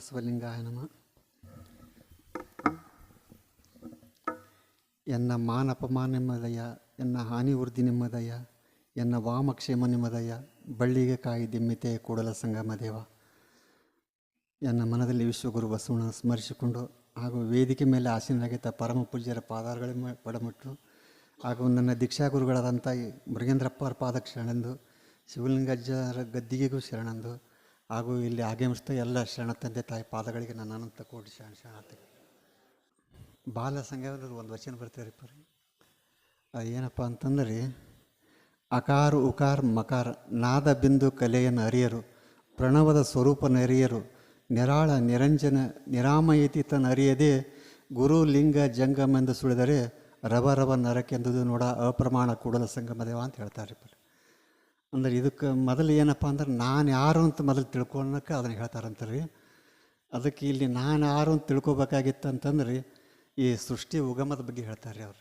ಬಸವಲಿಂಗಾಯ ನಮ. ಎನ್ನ ಮಾನಪಮಾನ ನಿಮ್ಮದಯ ಎನ್ನ ಹಾನಿ ವೃದ್ಧಿ ನಿಮ್ಮದಯ ಎನ್ನ ವಾಮಕ್ಷೇಮ ನಿಮ್ಮದಯ ಬಳ್ಳಿಗೆ ಕಾಯಿ ದಿಮ್ಮಿತೆ ಕೂಡಲ ಸಂಗಮ ದೇವ. ಎನ್ನ ಮನದಲ್ಲಿ ವಿಶ್ವಗುರು ಬಸವಣ್ಣ ಸ್ಮರಿಸಿಕೊಂಡು, ಹಾಗೂ ವೇದಿಕೆ ಮೇಲೆ ಆಸೀನರಾಗಿದ್ದ ಪರಮ ಪೂಜ್ಯರ ಪಾದಾರಗಳ ಪಡಮಟ್ಟರು ಪಡಮಟ್ಟು ಹಾಗೂ ನನ್ನ ದೀಕ್ಷಾಗುರುಗಳಾದಂಥ ಈ ಮೃಗೇಂದ್ರಪ್ಪರ ಪಾದಕ್ಕೆ ಶರಣೆಂದು ಶಿವಲಿಂಗಜ್ಜರ ಗದ್ದಿಗೆಗೂ ಶರಣೆಂದು ಹಾಗೂ ಇಲ್ಲಿ ಆಗಮಿಸಿದ ಎಲ್ಲ ಶರಣ ತಂದೆ ತಾಯಿ ಪಾದಗಳಿಗೆ ನನ್ನ ಅನಂತ ಕೋಟಿ ಶರಣ ಶರಣಾರ್ಥಿ ಬಾಲ ಸಂಘದಲ್ಲಿ ಒಂದು ವಚನ ಬರ್ತಾರೆ ಪರಿ ಏನಪ್ಪ ಅಂತಂದ್ರೆ, ಅಕಾರ ಉಕಾರ ಮಕಾರ, ನಾದ ಬಿಂದು ಕಲೆಯನ್ನು ಅರಿಯರು, ಪ್ರಣವದ ಸ್ವರೂಪ ಅರಿಯರು ನಿರಾಳ ನಿರಂಜನ ನಿರಾಮಯತಿ ಅರಿಯದೆ, ಗುರು ಲಿಂಗ ಜಂಗಮೆಂದು ಸುಳಿದರೆ ರವ ರವ ನರಕೆಂದುದು ನೋಡ ಅಪ್ರಮಾಣ ಕೂಡಲ ಸಂಗಮ ದೇವ ಅಂತ ಹೇಳ್ತಾರೆ ಪರಿ ಅಂದ್ರೆ ಇದಕ್ಕೆ ಮೊದಲು ಏನಪ್ಪ ಅಂದ್ರೆ ನಾನು ಯಾರು ಅಂತ ಮೊದಲು ತಿಳ್ಕೊಳಕ್ಕೆ ಅದನ್ನು ಹೇಳ್ತಾರಂತಾರೆ. ಅದಕ್ಕೆ ಇಲ್ಲಿ ನಾನು ಯಾರು ಅಂತ ತಿಳ್ಕೊಬೇಕಾಗಿತ್ತು ಅಂತಂದ್ರೆ ಈ ಸೃಷ್ಟಿ ಉಗಮದ ಬಗ್ಗೆ ಹೇಳ್ತಾರೆ ರೀ ಅವ್ರು.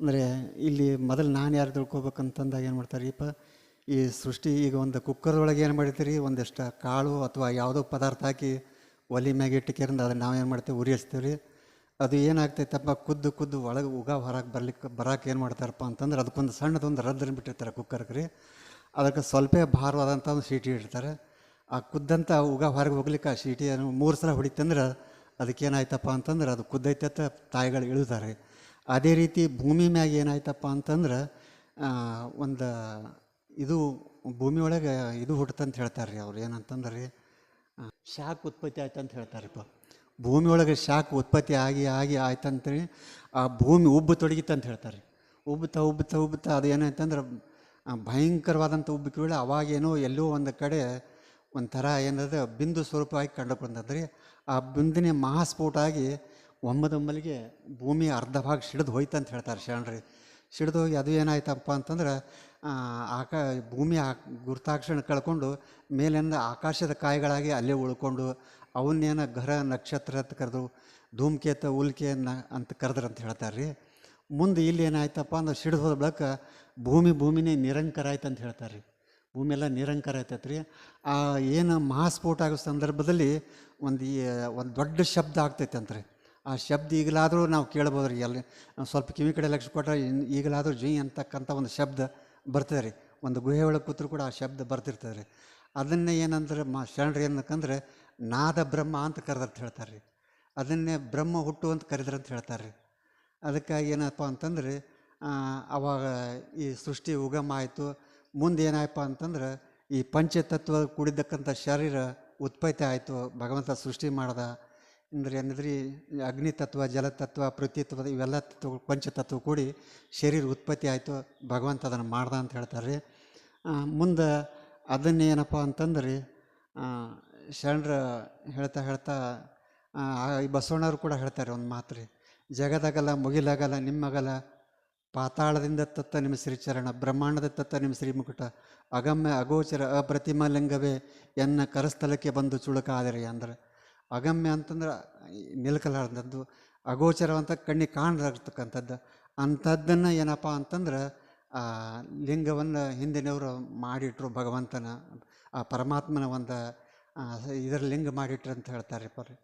ಅಂದರೆ ಇಲ್ಲಿ ಮೊದಲು ನಾನು ಯಾರು ತಿಳ್ಕೊಬೇಕಂತಂದಾಗ ಏನು ಮಾಡ್ತಾರೆ ಇಪ್ಪ, ಈ ಸೃಷ್ಟಿ ಈಗ ಒಂದು ಕುಕ್ಕರ್ದೊಳಗೆ ಏನು ಮಾಡಿರ್ತೀರಿ ಒಂದಿಷ್ಟು ಕಾಳು ಅಥವಾ ಯಾವುದೋ ಪದಾರ್ಥ ಹಾಕಿ ಒಲೆ ಮ್ಯಾಗೆ ಇಟ್ಟಿಕೆರಿಂದ ಅದನ್ನು ನಾವು ಏನು ಮಾಡ್ತೇವೆ ಉರಿಯಿಸ್ತೀವಿ ರೀ ಅದು ಏನಾಗ್ತೈತಪ್ಪ, ಕುದ್ದು ಕುದ್ದು ಒಳಗೆ ಉಗ ಹೊರಗೆ ಬರ್ಲಿಕ್ಕೆ ಬರೋಕೆ ಏನು ಮಾಡ್ತಾರಪ್ಪ ಅಂತಂದ್ರೆ ಅದಕ್ಕೊಂದು ಸಣ್ಣದೊಂದು ರದ್ದರಿಂದ ಬಿಟ್ಟಿರ್ತಾರೆ ಕುಕ್ಕರ್ಗೆ ರೀ. ಅದಕ್ಕೆ ಸ್ವಲ್ಪ ಭಾರವಾದಂಥ ಒಂದು ಸೀಟಿ ಇಡ್ತಾರೆ. ಆ ಕುದ್ದಂಥ ಉಗ ಹೊರಗೆ ಹೋಗ್ಲಿಕ್ಕೆ ಆ ಸೀಟಿಯನ್ನು ಮೂರು ಸಲ ಹೊಡಿತಂದ್ರೆ ಅದಕ್ಕೇನಾಯ್ತಪ್ಪ ಅಂತಂದ್ರೆ ಅದು ಕುದ್ದೈತೆ ಅಂತ ತಾಯಿಗಳು ಇಳಿದಾರೆ ಅದೇ ರೀತಿ ಭೂಮಿ ಮ್ಯಾಗ ಏನಾಯ್ತಪ್ಪ ಅಂತಂದ್ರೆ ಒಂದು ಇದು ಭೂಮಿ ಒಳಗೆ ಇದು ಹುಟ್ಟತಂತ ಹೇಳ್ತಾರೆ ರೀ ಅವ್ರು. ಏನಂತಂದ್ರೆ ರೀ ಶಾಖ ಉತ್ಪತ್ತಿ ಆಯ್ತು ಅಂತ ಹೇಳ್ತಾರಪ್ಪ. ಭೂಮಿ ಒಳಗೆ ಶಾಖ ಉತ್ಪತ್ತಿ ಆಗಿ ಆಗಿ ಆಯ್ತಂತೇಳಿ ಆ ಭೂಮಿ ಉಬ್ಬು ತೊಡಗಿತ್ತಂತ ಹೇಳ್ತಾರೆ ಉಬ್ಬುತ್ತಾ ಉಬ್ಬುತ್ತಾ ಉಬ್ಬುತ್ತಾ ಅದು ಏನಾಯ್ತಂದ್ರೆ ಭಯಂಕರವಾದಂಥ ಉಬ್ಬಿಕ್ಕಿ ವೇಳೆ ಅವಾಗೇನೋ ಎಲ್ಲೋ ಒಂದು ಕಡೆ ಒಂಥರ ಏನದ ಬಿಂದು ಸ್ವರೂಪವಾಗಿ ಕಂಡು ಬಂದದ್ರಿ ಆ ಬಿಂದಿನ ಮಹಾಸ್ಫೋಟ ಆಗಿ ಒಮ್ಮದೊಮ್ಮಲಿಗೆ ಭೂಮಿ ಅರ್ಧ ಭಾಗ ಸಿಡಿದು ಹೋಯ್ತು ಅಂತ ಹೇಳ್ತಾರೆ ಶರಣ್ರಿ. ಸಿಡಿದು ಹೋಗಿ ಅದು ಏನಾಯ್ತಪ್ಪ ಅಂತಂದ್ರೆ ಆಕಾ ಭೂಮಿ ಆ ಗುರುತಾಕ್ಷಣ ಕಳ್ಕೊಂಡು ಮೇಲಿಂದ ಆಕಾಶದ ಕಾಯಿಗಳಾಗಿ ಅಲ್ಲೇ ಉಳ್ಕೊಂಡು ಅವನ್ನೇನು ಗ್ರಹ ನಕ್ಷತ್ರ ಅಂತ ಕರೆದು ಧೂಮಕೇತ, ಉಲ್ಕೆ ಅಂತ ಕರೆದ್ರು ಹೇಳ್ತಾರೆ ರೀ ಮುಂದೆ ಇಲ್ಲಿ ಏನಾಯ್ತಪ್ಪ ಅಂದ್ರೆ ಸಿಡಿದು ಹೋದ ಬಳಿಕ ಭೂಮಿ ಭೂಮಿನೇ ನಿರಂಕರ ಆಯ್ತು ಅಂತ ಹೇಳ್ತಾರೆ ರೀ ಭೂಮಿ ಎಲ್ಲ ನಿರಂಕರ ಆಯ್ತೈತೆ ರೀ ಆ ಏನು ಮಹಾಸ್ಫೋಟ ಆಗೋ ಸಂದರ್ಭದಲ್ಲಿ ಒಂದು ಒಂದು ದೊಡ್ಡ ಶಬ್ದ ಆಗ್ತೈತೆ ರೀ ಆ ಶಬ್ದ ಈಗಲಾದರೂ ನಾವು ಕೇಳ್ಬೋದು ರೀ ಎಲ್ಲಿ, ಸ್ವಲ್ಪ ಕಿವಿ ಕಡೆ ಲಕ್ಷ ಕೊಟ್ಟರೆ ಈಗಲಾದರೂ ಜೈ ಅಂತಕ್ಕಂಥ ಒಂದು ಶಬ್ದ ಬರ್ತದೆ ರೀ ಒಂದು ಗುಹೆ ಒಳಗೆ ಕೂತ್ರು ಕೂಡ ಆ ಶಬ್ದ ಬರ್ತಿರ್ತದೆ ರೀ ಅದನ್ನೇ ಏನಂದ್ರೆ ಮಾ ಶರಣರು ಏನಕ್ಕಂದ್ರೆ ನಾದ ಬ್ರಹ್ಮ ಅಂತ ಕರೆದಂತ ಹೇಳ್ತಾರೆ ರೀ ಅದನ್ನೇ ಬ್ರಹ್ಮ ಹುಟ್ಟು ಅಂತ ಕರೆದ್ರಂತ ಅಂತ ಹೇಳ್ತಾರೆ ರೀ ಅದಕ್ಕಾಗಿ ಏನಪ್ಪ ಅಂತಂದ್ರೆ ಅವಾಗ ಈ ಸೃಷ್ಟಿ ಉಗಮ ಆಯಿತು. ಮುಂದೆ ಏನಾಯಪ್ಪ ಅಂತಂದ್ರೆ, ಈ ಪಂಚತತ್ವ ಕೂಡಿದ್ದಕ್ಕಂಥ ಶರೀರ ಉತ್ಪತ್ತಿ ಆಯಿತು. ಭಗವಂತ ಸೃಷ್ಟಿ ಮಾಡ್ದ. ಅಂದ್ರೆ ಏನಿದ್ರಿ ಅಗ್ನಿ ತತ್ವ ಜಲತತ್ವ ಪೃಥ್ವಿತ್ವ ಇವೆಲ್ಲ ತತ್ವ ಪಂಚತತ್ವ ಕೂಡಿ ಶರೀರ ಉತ್ಪತ್ತಿ ಆಯಿತು. ಭಗವಂತ ಅದನ್ನು ಮಾಡ್ದ ಅಂತ ಹೇಳ್ತಾರೆ ರೀ ಮುಂದೆ ಅದನ್ನೇನಪ್ಪ ಅಂತಂದ್ರೆ ಶರಣರ ಹೇಳ್ತಾ ಹೇಳ್ತಾ ಈ ಬಸವಣ್ಣವ್ರು ಕೂಡ ಹೇಳ್ತಾರೆ ಒಂದು ಮಾತು ರೀ ಜಗದಗಲ ಮುಗಿಲಗಲ ನಿಮ್ಮಗಲ ಪಾತಾಳದಿಂದ ತತ್ತ ನಿಮ್ಮ ಶ್ರೀಚರಣ ಬ್ರಹ್ಮಾಂಡದ ತತ್ತ ನಿಮ್ಮ ಶ್ರೀಮುಕುಟ ಅಗಮ್ಯ ಅಗೋಚರ ಅಪ್ರತಿಮ ಲಿಂಗವೇ ಎನ್ನ ಕರಸ್ಥಲಕ್ಕೆ ಬಂದು ಚುಳುಕಾದರೆ ಅಂದ್ರೆ ಅಗಮ್ಯ ಅಂತಂದ್ರೆ ನಿಲ್ಕಲಾರ್ದದ್ದು ಅಗೋಚರ ಅಂತ ಕಣ್ಣಿಗೆ ಕಾಣಲಾರ್ತಕ್ಕಂಥದ್ದು ಅಂಥದ್ದನ್ನು ಏನಪ್ಪ ಅಂತಂದ್ರೆ ಆ ಲಿಂಗವನ್ನು ಹಿಂದಿನವರು ಮಾಡಿಟ್ರು ಭಗವಂತನ ಆ ಪರಮಾತ್ಮನ ಒಂದು ಇದರ ಲಿಂಗ ಮಾಡಿಟ್ರು ಅಂತ ಹೇಳ್ತಾರೆ ಪರಿ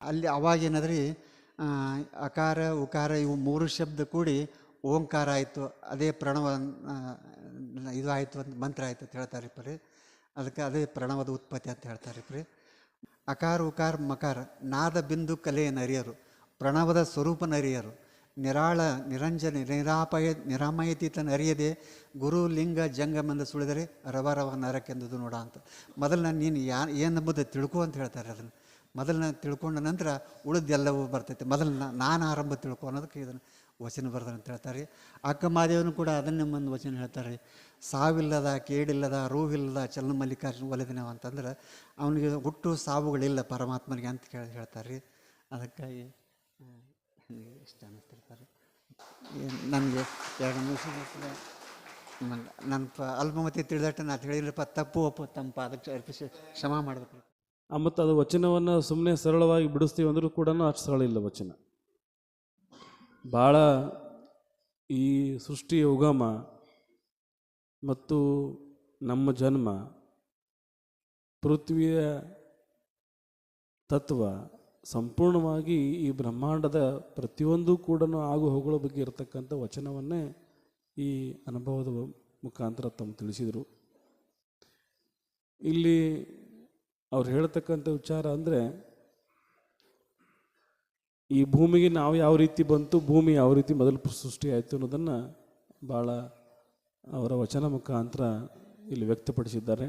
ಅಲ್ಲಿ ಅವಾಗ ಏನದ್ರಿ ಆ, ಅಕಾರ, ಉಕಾರ ಇವು ಮೂರು ಶಬ್ದ ಕೂಡಿ ಓಂಕಾರ ಆಯಿತು, ಅದೇ ಪ್ರಣವ ಇದು ಆಯಿತು ಅಂತ, ಮಂತ್ರ ಆಯಿತು ಅಂತ ಹೇಳ್ತಾರೆ ಪರಿ ಅದಕ್ಕೆ ಅದೇ ಪ್ರಣವದ ಉತ್ಪತ್ತಿ ಅಂತ ಹೇಳ್ತಾರೆ ಪರಿ ಅಕಾರ, ಉಕಾರ, ಮಕಾರ, ನಾದ, ಬಿಂದು ಕಲೆಯ ನರಿಯರು, ಪ್ರಣವದ ಸ್ವರೂಪ ನರಿಯರು, ನಿರಾಳ, ನಿರಂಜನ, ನಿರಾಪಯ, ನಿರಾಮಯತೀತ ನರಿಯದೆ, ಗುರು, ಲಿಂಗ, ಜಂಗಮೆಂದು ಸುಳಿದರೆ ರವ ರವ ನರಕೆಂದುದು ನೋಡ ಅಂತ. ಮೊದಲು ನಾನು ನೀನು ಯಾ ಏನಂಬುದು ತಿಳ್ಕೊ ಅಂತ ಹೇಳ್ತಾರೆ ಅದನ್ನು. ಮೊದಲು ನಾನು ತಿಳ್ಕೊಂಡ ನಂತರ ಉಳಿದೆಲ್ಲವೂ ಬರ್ತೈತೆ. ಮೊದಲು ನಾನು ಆರಂಭ ತಿಳ್ಕೊ ಅನ್ನೋದಕ್ಕೆ ಇದನ್ನು ವಚನ ಬರ್ದಂತ ಅಂತ ಹೇಳ್ತಾರೆ. ಅಕ್ಕ ಮಾದೇವನು ಕೂಡ ಅದನ್ನೇ ಒಂದು ವಚನ ಹೇಳ್ತಾರೆ. ಸಾವಿಲ್ಲದ, ಕೇಡಿಲ್ಲದ ರೂವಿಲ್ಲದ ಚಲನ ಮಲ್ಲಿಕಾರ್ಜುನ ಒಲಿದಿನವ ಅಂತಂದ್ರೆ ಅವನಿಗೆ ಹುಟ್ಟು ಸಾವುಗಳಿಲ್ಲ ಪರಮಾತ್ಮನಿಗೆ ಅಂತ ಕೇಳಿ ಹೇಳ್ತಾರೆ. ರೀ ಅದಕ್ಕಾಗಿ ನನಗೆ ಇಷ್ಟ ಅನ್ನಿಸ್ತಿರ್ತಾರೆ. ನನಗೆ ಎರಡು ನಿಮಿಷ ನನ್ನ ಪ ಅಲ್ಪಮತಿ ತಿಳಿದಟ್ಟ ನಾನು ತಿಳಿದ್ರಪ್ಪ ತಪ್ಪು ಒಪ್ಪು, ತಂಪ, ಅದಕ್ಕೆ ಕ್ಷಮಾ ಮಾಡಬೇಕು. ಮತ್ತು ಅದು ವಚನವನ್ನು ಸುಮ್ಮನೆ ಸರಳವಾಗಿ ಬಿಡಿಸ್ತೀವಿ ಅಂದರೂ ಕೂಡ ಅಷ್ಟು ಸರಳ ಇಲ್ಲ ವಚನ. ಭಾಳ ಈ ಸೃಷ್ಟಿಯ ಉಗಮ ಮತ್ತು ನಮ್ಮ ಜನ್ಮ, ಪೃಥ್ವಿಯ ತತ್ವ ಸಂಪೂರ್ಣವಾಗಿ ಈ ಬ್ರಹ್ಮಾಂಡದ ಪ್ರತಿಯೊಂದು ಕೂಡ ಆಗು ಹೋಗುಗಳ ಬಗ್ಗೆ ಇರತಕ್ಕಂಥ ವಚನವನ್ನೇ ಈ ಅನುಭವದ ಮುಖಾಂತರ ತಮ್ಮ ತಿಳಿಸಿದರು. ಇಲ್ಲಿ ಅವ್ರು ಹೇಳ್ತಕ್ಕಂಥ ವಿಚಾರ ಅಂದರೆ, ಈ ಭೂಮಿಗೆ ನಾವು ಯಾವ ರೀತಿ ಬಂತು, ಭೂಮಿ ಯಾವ ರೀತಿ ಮೊದಲು ಸೃಷ್ಟಿ ಆಯಿತು ಅನ್ನೋದನ್ನು ಭಾಳ ಅವರ ವಚನ ಮುಖಾಂತರ ಇಲ್ಲಿ ವ್ಯಕ್ತಪಡಿಸಿದ್ದಾರೆ.